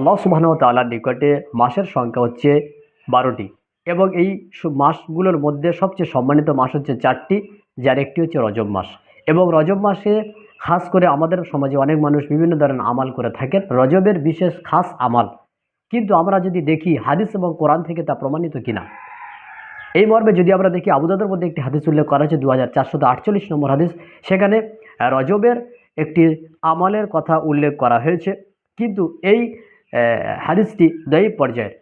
আল্লাহ সুবাহন তাল্লার নিকটে মাসের সংখ্যা হচ্ছে বারোটি এবং এই মাসগুলোর মধ্যে সবচেয়ে সম্মানিত মাস হচ্ছে চারটি, যার একটি হচ্ছে রজব মাস এবং রজব মাসে খাস করে আমাদের সমাজে অনেক মানুষ বিভিন্ন ধরনের আমাল করে থাকেন। রজবের বিশেষ খাস আমাল। কিন্তু আমরা যদি দেখি হাদিস এবং কোরআন থেকে তা প্রমাণিত কিনা? এই মর্মে যদি আমরা দেখি আবুদাদের মধ্যে একটি হাদিস উল্লেখ করা হয়েছে দু নম্বর হাদিস। সেখানে রজবের একটি আমালের কথা উল্লেখ করা হয়েছে। কিন্তু এই হাদিসটি দয়ীব পর্যায়ের।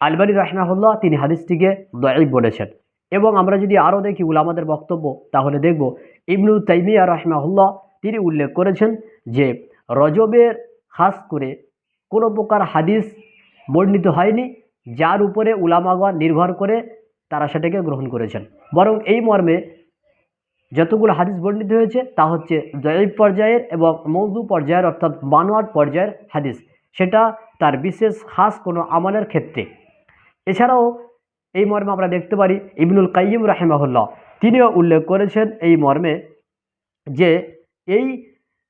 আলবানী রাহমাহুল্লাহ তিনি হাদিসটিকে দয়ীব বলেছেন। এবং আমরা যদি আরও দেখি উলামাদের বক্তব্য, তাহলে দেখব ইবনু তাইমিয়া রাহমাহুল্লাহ তিনি উল্লেখ করেছেন যে, রজবের খাস করে কোনো প্রকার হাদিস বর্ণিত হয়নি, যার উপরে উলামাগণ নির্ভর করে তারা সেটাকে গ্রহণ করেছেন। বরং এই মর্মে যতগুলো হাদিস বর্ণিত হয়েছে, তা হচ্ছে জয়ীব পর্যায়ের এবং মৌদু পর্যায়ের অর্থাৎ বানোয়াট পর্যায়ের হাদিস। সেটা তার বিশেষ খাস কোনো আমলের ক্ষেত্রে। এছাড়াও এই মর্মে আমরা দেখতে পারি ইবনুল কাইম রাহেমাহুল্লাহ। তিনিও উল্লেখ করেছেন এই মর্মে যে এই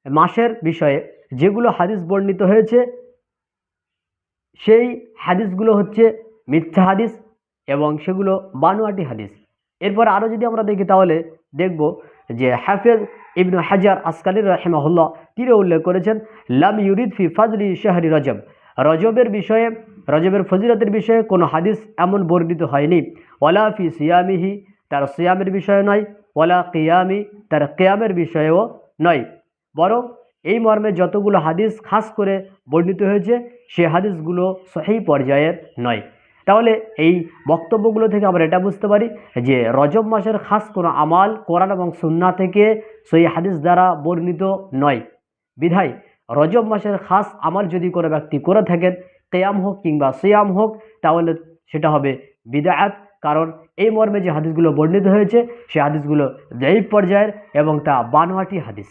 মাসের বিষয়ে যেগুলো হাদিস বর্ণিত হয়েছে, সেই হাদিসগুলো হচ্ছে মিথ্যা হাদিস এবং সেগুলো বানোয়াটি হাদিস। এরপর আরও যদি আমরা দেখি তাহলে দেখব যে হাফেজ ইবনু হাজার আসকালির রাহেমাহুল্লাহ তিনি উল্লেখ করেছেন, লাম ইউরিদ ফি ফাজলি শাহরি রজব। রজবের বিষয়ে, রজবের ফজিলতের বিষয়ে কোনো হাদিস এমন বর্ণিত হয়নি। ওলা ফি সিয়ামিহি তার সিয়ামের বিষয়ে নয় ওলা কিয়ামি তার কেয়ামের বিষয়েও নয়। বরং এই মর্মে যতগুলো হাদিস খাস করে বর্ণিত হয়েছে, সে হাদিসগুলো সহি পর্যায়ের নয়। তাহলে এই বক্তব্যগুলো থেকে আমরা এটা বুঝতে পারি যে, রজব মাসের খাস কোনো আমাল কোরআন এবং সুন্না থেকে সেই হাদিস দ্বারা বর্ণিত নয়। বিধায় রজব মাসের খাস আমার যদি কোনো ব্যক্তি করে থাকেন, কেয়াম হোক কিংবা সিয়াম হোক, তাহলে সেটা হবে বিদায়াত। কারণ এই মর্মে যে হাদিসগুলো বর্ণিত হয়েছে, সে হাদিসগুলো জয়ীব পর্যায়ের এবং তা বানোয়াটি হাদিস।